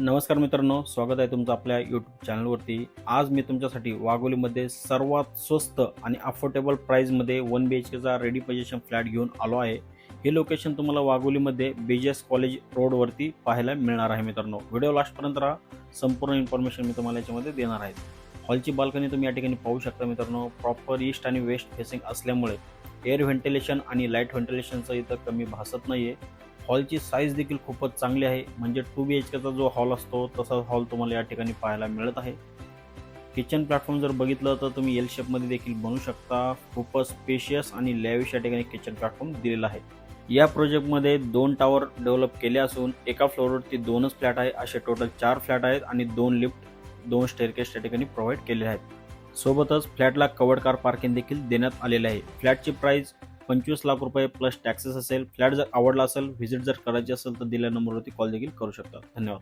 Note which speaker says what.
Speaker 1: नमस्कार मित्रांनो स्वागत आहे तुमचं आपल्या यूट्यूब चॅनलवरती आज मी तुमच्यासाठी वाघोलीमध्ये सर्वात स्वस्त आणि अफोर्डेबल प्राईजमध्ये वन बी एच केचा रेडी पोझिशन फ्लॅट घेऊन आलो आहे. हे लोकेशन तुम्हाला वाघोलीमध्ये बीजेस कॉलेज रोडवरती पाहायला मिळणार आहे मित्रांनो. व्हिडिओ लास्टपर्यंत राहा. संपूर्ण इन्फॉर्मेशन मी तुम्हाला याच्यामध्ये देणार आहे. हॉलची बाल्कनी तुम्ही या ठिकाणी पाहू शकता मित्रांनो. प्रॉपर ईस्ट आणि वेस्ट फेसिंग असल्यामुळे एअर व्हेंटिलेशन आणि लाइट व्हेंटिलेशनचं इथं कमी भासत नाही आहे हॉलची साईज देखील खूपच चांगली आहे. म्हणजे टू बी एच केचा जो हॉल असतो तसा हॉल तुम्हाला या ठिकाणी पाहायला मिळत आहे. किचन प्लॅटफॉर्म जर बघितलं तर तुम्ही एल शेपमध्ये देखील बनवू शकता. खूपच स्पेशियस आणि लॅविश या ठिकाणी किचन प्लॅटफॉर्म दिलेला आहे. या प्रोजेक्टमध्ये दोन टावर डेव्हलप केले असून एका फ्लोअरवरती दोनच फ्लॅट आहे. असे टोटल चार फ्लॅट आहेत आणि दोन लिफ्ट दोन स्टेअरकेस त्या ठिकाणी प्रोव्हाइड केलेले आहेत. सोबतच फ्लॅटला कवर्ड कार पार्किंग देखील देण्यात आलेले आहे. फ्लॅटची प्राइस पंचवीस लाख रुपये प्लस टॅक्सेस असेल फ्लॅट जर आवडला असेल व्हिजिट जर करायची असेल तर दिलेल्या नंबरवरती कॉल देखील करू शकता. धन्यवाद.